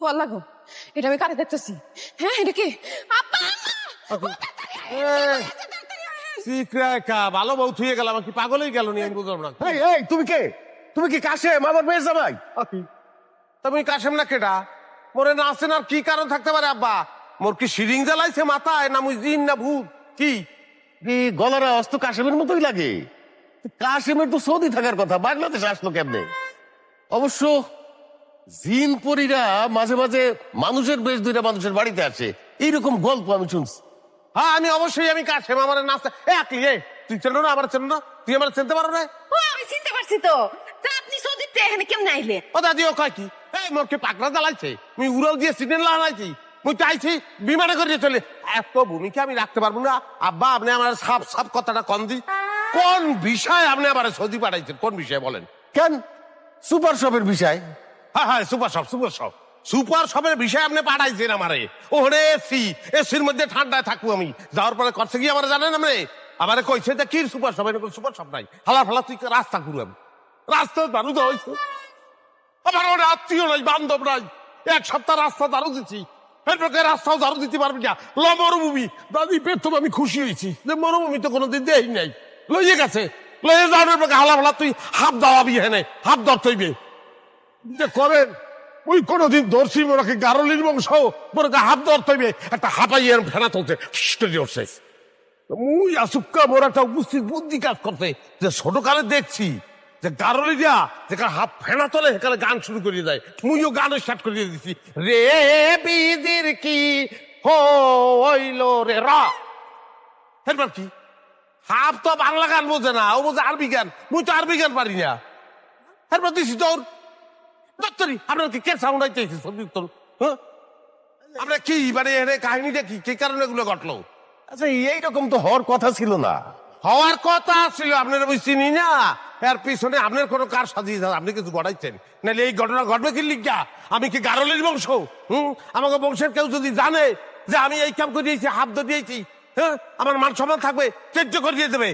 ও আল্লাহ গো এটা আমি কারে দেখতেছি? হ্যাঁ এটা কি? আম্মা! ভালো বউ থুয়ে গেল আমার কি পাগলই গেল নি আমি বুঝলাম না। এই এই তুমি কে? তুমি কি কাশেম? আমার মেয়ে জামাই? তুমি কাশেম না কেডা? মোরে না আসেন আর কি কারণ থাকতে পারে আব্বা? মোর কি সিরিং জ্বালাইছে মাথায় না মুই জিন না ভূত? কি? কি গলার আওয়াজ তো কাশেমের মতোই লাগে। কাশেমের তো সৌদি থাকার কথা বাংলাদেশ আসলো কেমনে? অবশ্য জিন পরীরা মাঝে মাঝে মানুষের বেশ দুইটা মানুষের বাড়িতে আসে। এইরকম গল্প আমি শুনছি। হ্যাঁ আমি অবশ্যই আমি কাশেম আমার নাচতে এ আকলি এ তুই চেনো না আমার চেনো না? তুই আমার চিনতে পারো না ও আমি চিনতে পারছি তো। তা আপনি সৌদিতে এখানে কেমনে আইলেন ও দাদি ও কয় কি? এই মোর কি পাকড়া জ্বালাইছে? মুই উড়াল দিয়ে সিটেন লাগাইছি। মুই চাইছি বিমানে করে চলে এত ভূমিকা আমি রাখতে পারব না। আব্বা আপনি আমার সাপ সাপ কথাটা কন দি। কোন বিষয় আপনি আবার সৌদি পাঠাইছেন? কোন বিষয়ে বলেন? কেন? সুপার শপের বিষয়। হ্যাঁ হ্যাঁ super shop super shop super শপের বিষয়ে আপনি পাঠাইছেন আমারে। ওরে এসি, এসির মধ্যে ঠান্ডায় থাকব আমি। যাওয়ার পরে করছে কি আমার জানেন আমারে কইছে যে কি সুপার শপ সুপার শপ নাই। হালা ফালা, তুই রাস্তা রাস্তা দারু হয়েছে আমার আত্মীয় নাই, বান্ধব নাই। এক সপ্তাহ রাস্তা দারু দিচ্ছি এরপরে রাস্তাও দারু দিতে পারবি না? ল মরুভূমি। দাদি প্রথম আমি খুশি হয়েছি যে মরুভূমি তো কোনোদিন দেই নাই। লইয়ে গেছে। লইয়ে যাওয়ার পরে হালা ফালা, তুই হাফ দাওয়াবি হেনে, হাফ দর তৈবে যে করেন, ওই কোনদিন দর্শি মোরাকে গারলির বংশ মোরাকে হাত ধর তৈবে একটা হাঁপাইয়ে তুলতে স্টেজে উঠছে। মুই আসুক্কা মোর একটা উপস্থিত বুদ্ধি কাজ করতে যে ছোট কালে দেখছি যে গারলিরা যেখানে হাত ফেনা তোলে, সেখানে গান শুরু করিয়ে দেয়। মুইও গান স্টার্ট করিয়ে দিছি। রে বিদির কি হইল রে? রা। এরপর কি? হাফ তো বাংলা গান বোঝে না, ও বোঝে আরবি গান। মুই তো আরবি গান পারি না। এরপর দিছি তোর। দত্তরি আপনার কি কে সাউন্ড আইতে সবজি উত্তর হ্যাঁ? আপনার কি মানে এর কাহিনীটা কি? কি কারণে এগুলো ঘটলো? আচ্ছা এইরকম তো হওয়ার কথা ছিল না। হওয়ার কথা ছিল আপনার ওই চিনি না। এর পিছনে আপনার কোনো কার সাজিয়ে আপনি কিছু গড়াইছেন নাহলে এই ঘটনা ঘটবে কি লিখা? আমি কি গারলের বংশ? হুম? আমাকে বংশের কেউ যদি জানে যে আমি এই কাম করিয়েছি হাত ধরে দিয়েছি হ্যাঁ? আমার মান সম্মান থাকবে তেজ্য করিয়ে দেবে।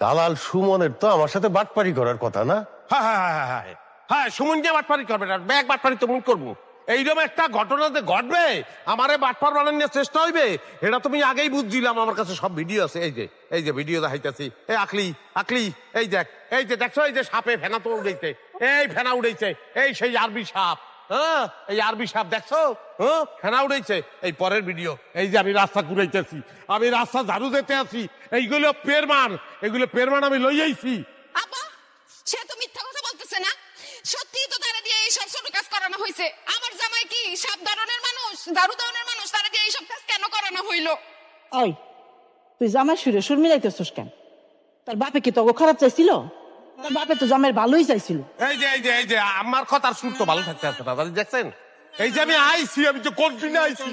দালাল সুমনের তো আমার সাথে বাটপারি করার কথা না? হ্যাঁ হ্যাঁ হ্যাঁ হ্যাঁ। হ্যাঁ সুমন যে বাটপারি করবে না। ব্যাগ বাটপারি তো মুই করব। এইরকম একটা ঘটনা যে ঘটবে, আমারে বাটপার বানানোর চেষ্টা হইবে, এটা তুমি আগেই বুঝছিলাম, আমার কাছে সব ভিডিও আছে। এই যে এই যে ভিডিও দেখাইতেছি। এই আকলি আকলি, এই দেখ, এই যে দেখছ, এই যে সাপে ফেনা তো উড়েছে এই ফেনা উড়েছে এই সেই আরবি সাপ হ্যাঁ এই আরবি সাপ দেখছ? হ্যাঁ ফেনা উড়েছে এই পরের ভিডিও, এই যে আমি রাস্তা ঘুরাইতেছি, আমি রাস্তা ঝাড়ু দিতে আছি, এইগুলো পেরমান এগুলো পেরমান আমি লই করানো হয়েছে। আমার জামাই কি সাপ ধরনের মানুষ দারু ধরনের মানুষ? তারা দিয়ে এইসব কাজ কেন করানো হইল? ওই তুই জামাই সুরে সুর মিলাইতেছিস কেন? তার বাপে কি তোকে খারাপ চাইছিল? তার বাপে তো জামাইয়ের ভালোই চাইছিল। এই যে এই যে এই যে আমার কথার সুর তো ভালো থাকতে আছে দাদা দেখছেন? এই যে আমি আইছি আমি তো কনফিডেন্ট আইছি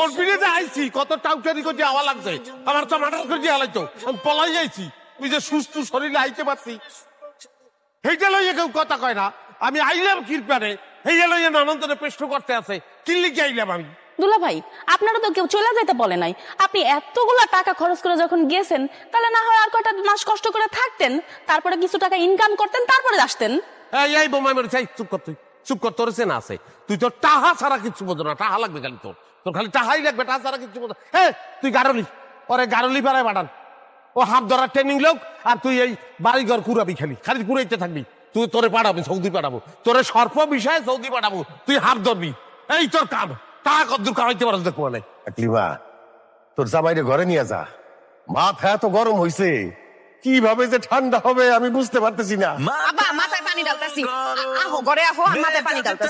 কনফিডেন্ট আইছি কত টাউটারি করে যাওয়া লাগছে। আমার তো মাটার করে যাওয়া লাগতো। আমি পলাই যাইছি তুই যে সুস্থ শরীরে আইতে পারছি। সেইটা লইয়ে কেউ কথা কয় না। আমি আইলাম কিরপারে সেইটা লইয়ে নানন্দনে পেষ্ট করতে আছে কি আইলাম আমি? দুলা ভাই আপনারা তো কেউ চলে যেতে বলে নাই। আপনি এতগুলা টাকা খরচ করে যখন গেছেন তাহলে না হয় আর কয়টা মাস কষ্ট করে থাকতেন তারপরে কিছু টাকা ইনকাম করতেন তারপরে আসতেন। এই এই বোমাই মেরে চাই চুপ কর তুই। চুপ কর তোর সে না আছে। তুই তো টাহা ছাড়া কিচ্ছু বোঝো না টাহা লাগবে খালি তোর। তোর খালি টাহাই লাগবে টাহা ছাড়া কিচ্ছু বোঝো হ্যাঁ তুই গারলি ওরে গারলি পাড়ায় পাঠান ও হাফ ধরার ট্রেনিং লোক আর তুই এই বাড়িঘর কুড়াবি খালি খালি কুড়াইতে থাকবি। তুই তোরে পাঠাবি সৌদি পাঠাবো। তোরে সর্প বিষয়ে সৌদি পাঠাবো। তুই হাফ ধরবি। এই তোর কাম। তা কদ্দুর কামাইতে পারো দেখব না আকলিমা তোর জামাইরে ঘরে নিয়ে যা। মাথা এত গরম হইছে। কীভাবে যে ঠান্ডা হবে আমি বুঝতে পারতেছি না। বাবা মাথায় পানি ডালতাছি আহো ঘরে আহো আর মাথায় পানি ডালতাছি